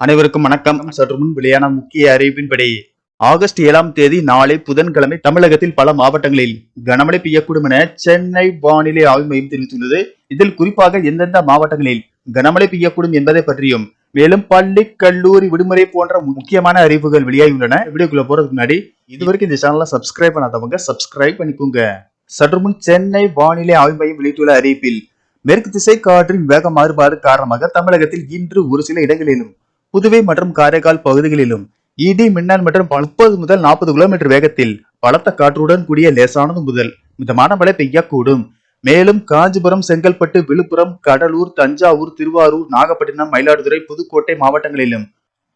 அனைவருக்கும் வணக்கம். சற்று முன் வெளியான முக்கிய அறிவிப்பின்படி ஆகஸ்ட் ஏழாம் தேதி நாளை புதன்கிழமை தமிழகத்தில் பல மாவட்டங்களில் கனமழை பெய்யக்கூடும் என சென்னை வானிலை ஆய்வு மையம் தெரிவித்துள்ளது. இதில் குறிப்பாக எந்தெந்த மாவட்டங்களில் கனமழை பெய்யக்கூடும் என்பதை பற்றியும் மேலும் பள்ளி கல்லூரி விடுமுறை போன்ற முக்கியமான அறிவுகள் வெளியாகியுள்ளன. வீடியோக்குள்ள போறதுக்கு முன்னாடி இதுவரைக்கும் இந்த சேனலை சப்ஸ்கிரைப் பண்ணாதவங்க சப்ஸ்கிரைப் பண்ணிக்கோங்க. சற்று முன் சென்னை வானிலை ஆய்வு மையம் வெளியிட்டுள்ள அறிவிப்பில் மேற்கு திசை காற்றின் வேக மாறுபாடு காரணமாக தமிழகத்தில் இன்று ஒரு சில இடங்களிலும் புதுவை மற்றும் காரைக்கால் பகுதிகளிலும் இடி மின்னல் மற்றும் முப்பது முதல் நாற்பது கிலோமீட்டர் வேகத்தில் பலத்த காற்றுடன் கூடிய லேசானது முதல் மிதமான மழை பெய்யக்கூடும். மேலும் காஞ்சிபுரம் செங்கல்பட்டு விழுப்புரம் கடலூர் தஞ்சாவூர் திருவாரூர் நாகப்பட்டினம் மயிலாடுதுறை புதுக்கோட்டை மாவட்டங்களிலும்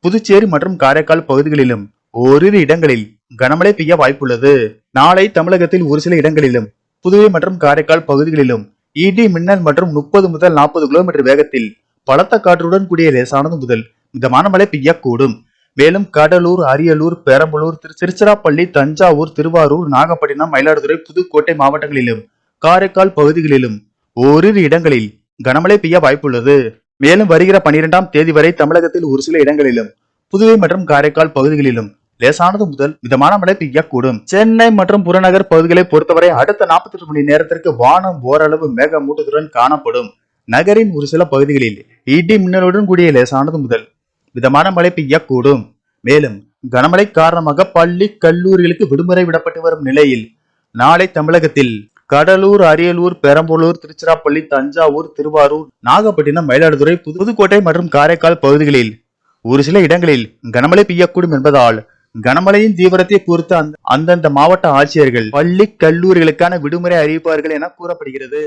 புதுச்சேரி மற்றும் காரைக்கால் பகுதிகளிலும் ஓரிரு இடங்களில் கனமழை பெய்ய வாய்ப்புள்ளது. நாளை தமிழகத்தில் ஒரு சில இடங்களிலும் புதுவை மற்றும் காரைக்கால் பகுதிகளிலும் இடி மின்னல் மற்றும் முப்பது முதல் நாற்பது கிலோமீட்டர் வேகத்தில் பலத்த காற்றுடன் கூடிய லேசானது முதல் மிதமான மழை பெய்யக்கூடும். மேலும் கடலூர் அரியலூர் பெரம்பலூர் திரு- திருச்சிராப்பள்ளி தஞ்சாவூர் திருவாரூர் நாகப்பட்டினம் மயிலாடுதுறை புதுக்கோட்டை மாவட்டங்களிலும் காரைக்கால் பகுதிகளிலும் ஓரிரு இடங்களில் கனமழை பெய்ய வாய்ப்புள்ளது. மேலும் வருகிற பனிரெண்டாம் தேதி வரை தமிழகத்தில் ஒரு சில இடங்களிலும் புதுவை மற்றும் காரைக்கால் பகுதிகளிலும் லேசானது முதல் மிதமான மழை பெய்யக்கூடும். சென்னை மற்றும் புறநகர் பகுதிகளை பொறுத்தவரை அடுத்த 48 மணி நேரத்திற்கு வானம் ஓரளவு மேகமூட்டத்துடன் காணப்படும். நகரின் ஒரு சில பகுதிகளில் இடி மின்னலுடன் கூடிய லேசானது முதல் விதமான மழை பெய்யக்கூடும். மேலும் கனமழை காரணமாக பள்ளி கல்லூரிகளுக்கு விடுமுறை விடப்பட்டு வரும் நிலையில் நாளை தமிழகத்தில் கடலூர் அரியலூர் பெரம்பலூர் திருச்சிராப்பள்ளி தஞ்சாவூர் திருவாரூர் நாகப்பட்டினம் மயிலாடுதுறை புது- புதுக்கோட்டை மற்றும் காரைக்கால் பகுதிகளில் ஒரு சில இடங்களில் கனமழை பெய்யக்கூடும் என்பதால் கனமழையின் தீவிரத்தை பொறுத்து அந்த- அந்தந்த மாவட்ட ஆட்சியர்கள் பள்ளி கல்லூரிகளுக்கான விடுமுறை அறிவிப்பார்கள் என கூறப்படுகிறது.